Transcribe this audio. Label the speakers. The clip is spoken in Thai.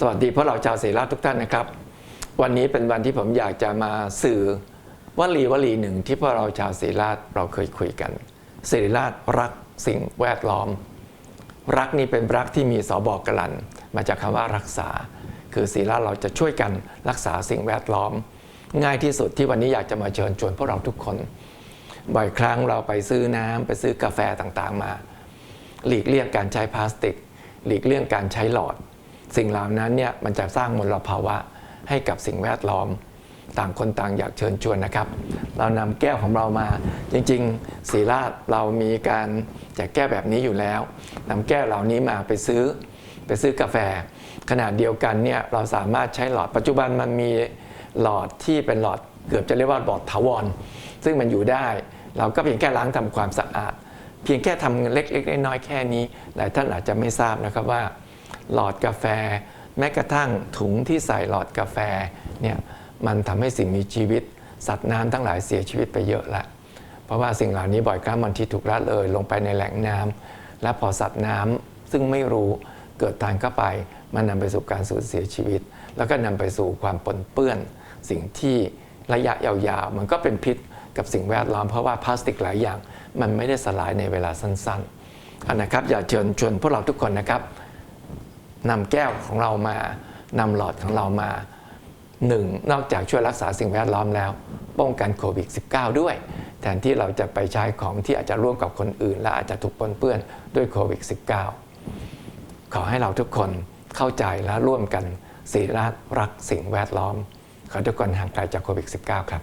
Speaker 1: สวัสดีพวกเราชาวศิริราทุกท่านนะครับ วันนี้เป็นวันที่ผมอยากจะมาสื่อวลีวลีหนึ่งที่พวกเราชาวศิริราเราเคยคุยกันศิริราชรักสิ่งแวดล้อม รักนี่เป็นรักที่มีสอบอกกลัน มาจากคำว่ารักษา คือศิริราเราจะช่วยกันรักษาสิ่งแวดล้อม ง่ายที่สุดที่วันนี้อยากจะมาเชิญชวนพวกเราทุกคน บ่อยครั้งเราไปซื้อน้ำไปซื้อกาแฟต่างๆมา หลีกเลี่ยงการใช้พลาสติก หลีกเลี่ยงการใช้หลอด สิ่งเหล่านั้นเนี่ยมันจะสร้างมลภาวะให้กับสิ่งแวดล้อมต่างคนต่างอยากเชิญชวนนะครับ เรานำแก้วของเรามา จริงๆศรีราชเรามีการแจกแก้วแบบนี้อยู่แล้วนำแก้วเหล่านี้มาไปซื้อ ไปซื้อกาแฟ ขนาดเดียวกันเนี่ยเราสามารถใช้หลอดปัจจุบันมันมีหลอดที่เป็นหลอดเกือบจะเรียกว่าหลอดถาวร ซึ่งมันอยู่ได้ เราก็เพียงแค่ล้างทำความสะอาด เพียงแค่ทำเล็กๆน้อยๆแค่นี้หลายท่านอาจจะไม่ทราบนะครับว่า หลอดกาแฟ แม้กระทั่งถุงที่ใส่หลอดกาแฟเนี่ยมันทำให้สิ่งมีชีวิต สัตว์น้ำทั้งหลายเสียชีวิตไปเยอะละ เพราะว่าสิ่งเหล่านี้บ่อยครั้งมันที่ถูกละเลยลงไปในแหล่งน้ำและพอสัตว์น้ำซึ่งไม่รู้เกิดทานเข้าไป มันนำไปสู่การสูญเสียชีวิต แล้วก็นำไปสู่ความปนเปื้อน สิ่งที่ระยะยาวๆ มันก็เป็นพิษกับสิ่งแวดล้อมเพราะว่าพลาสติกหลายอย่าง มันไม่ได้สลายในเวลาสั้นๆอันนะครับอย่าเชิญชวนพวกเราทุกคนนะครับ นำแก้วของเรามานำหลอดของเรามาหนึ่งนอกจากช่วยรักษาสิ่งแวดล้อมแล้ว ป้องกันโควิด -19 ด้วย แทนที่เราจะไปใช้ของที่อาจจะร่วมกับคนอื่น และอาจจะถูกปนเปื้อนด้วยโควิด -19 ขอให้เราทุกคนเข้าใจและร่วมกันสีราชรักสิ่งแวดล้อม ขอทุกคนห่างไกลจากโควิด -19 ครับ